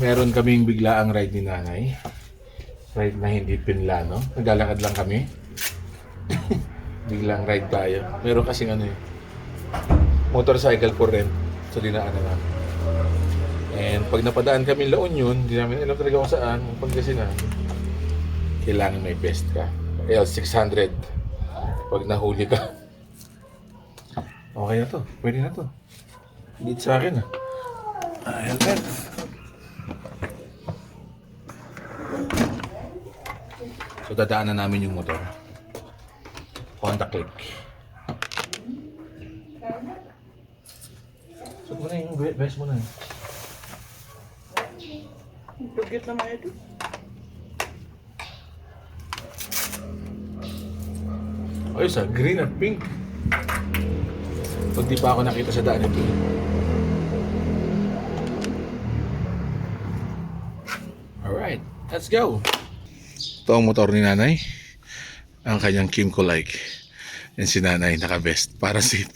meron kaming biglaang ride ni nanay. Ride na hindi pinlano. Naglalakad lang kami. Biglang ride tayo. Meron kasing ano eh. Motorcycle for rent sa dinaanan namin. And pag napadaan kami La Union, hindi namin alam talaga kung saan, kung Pangasinan, kailangan may best ka. L600. Pag nahuli ka. Okay na to. Pwede na to. Hindi sa akin ah. Ayan, So dadaanan namin yung motor. Honda Click. So mo na yung be- best mo na. Dugyot naman ito. Ayos ah, green at pink. Pag di pa ako nakita sa daan ito. Alright, let's go. Ito ang motor ni nanay. Ang kanyang Kimco like. Yan si nanay, naka-best. Para safe.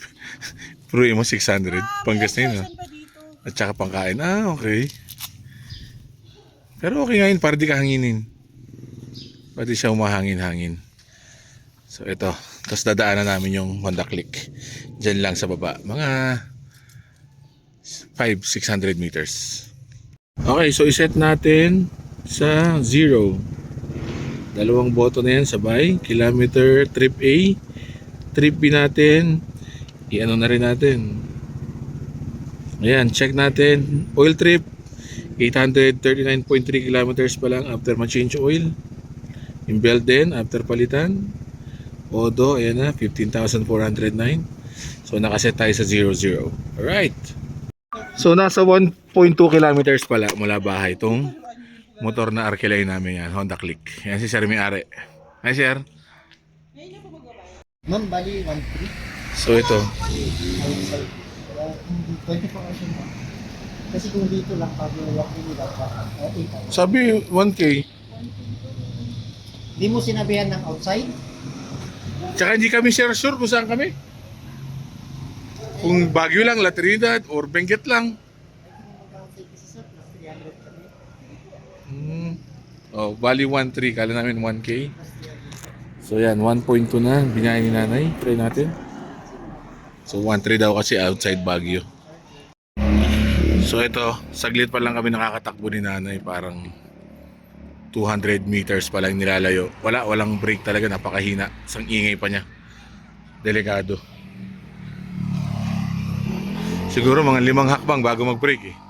Pruy mo 600. Panggas na yun ah. At saka pangkain. Ah, okay. Pero okay nga yun, para di ka hanginin. Pwede siya umahangin-hangin. So ito, tapos dadaanan namin yung Honda Click. Diyan lang sa baba. Mga 5-600 meters. Okay, so iset natin sa zero. Dalawang boto na yan sabay. Kilometer trip A. Trip B natin. I-ano na rin natin. Ayan, check natin. Oil trip. 839.3 kilometers pa lang after ma-change oil. Yung belt din after palitan. Odo, ayan na, 15,409. So, nakaset tayo sa 00. Alright. So, nasa 1.2 kilometers pala mula bahay itong motor na Arkelay namin yan, Honda Click. Yan si Sir May-ari. Hi, Sir. Ma'am, bali 1-3. So, ito. Outside. Kaya hindi 24 hours ma'am. Kasi kung dito lang, pag walk in nila pa, 8 hours. Sabi, 1K. Di mo sinabihan ng outside? Tsaka hindi kami sure sure kung saan kami. Kung Baguio lang, La Trinidad, or Benguet lang. Mag-outside kasi sir, plus 300 kami. Hmm. Oh, bali 1.3, kala namin 1K. Plus 300. So yan, 1.2 na, binayad ni nanay. Try natin. So 1.3 daw kasi outside Baguio. So ito, saglit pa lang kami nakakatakbo ni nanay. Parang 200 meters pa lang nilalayo. Wala, walang brake talaga, napakahina. Sang ingay pa niya. Delikado. Siguro mga limang hakbang bago mag-brake eh.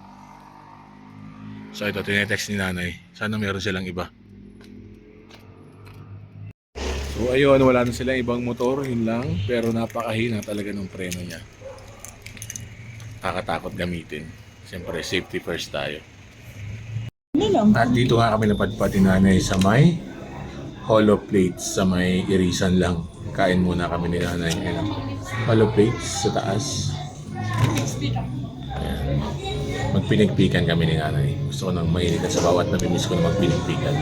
So ito, tinetext ni nanay. Sana meron silang iba. So ayun, wala na silang ibang motor, yun lang. Pero napakahina talaga ng preno niya. Kakatakot gamitin. Siyempre, safety first tayo. At dito nga kami napadpad ni nanay sa may hollow plates sa may irisan lang. Kain muna kami ni nanay. Hollow plates sa taas. Magpinigpikan kami ni nanay. Gusto ko nang mainitan sa bawat namimiss ko na magpinigpikan.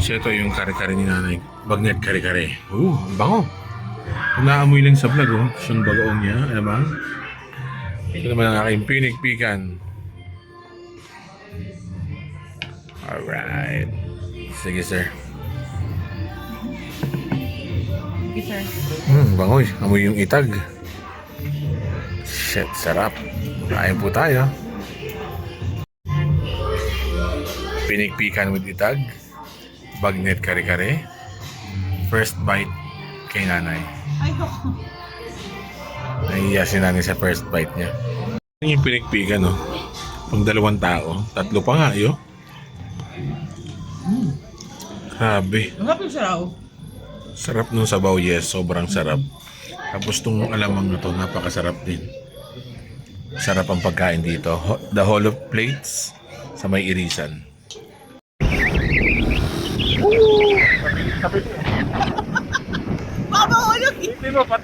So ito yung kare-kare ni nanay. Bagnet kare-kare. Uh, ang bango. Naamoy lang sa vlog oh. Siyang bagoong niya. Ano ba? Ito naman ang aking pinigpikan. Alright. Sige sir. Sige, sir. Hmm, bangoy. Amoy yung itag. Shit, sarap. Kain po tayo. Pinigpikan with itag. Bagnet kare-kare. First bite kay nanay. Ay. Nahiya si nanay sa first bite niya. Yan yung pinigpikan, no? Pang dalawang tao. Tatlo pa nga, yo. Grabe. Ang raw. Sarap nung sabaw, yes. Sobrang sarap. Tapos tong alamang na to, napakasarap din. Sarap ang pagkain dito. The hollow plates sa may irisan. Babahulog! Hindi ba pat...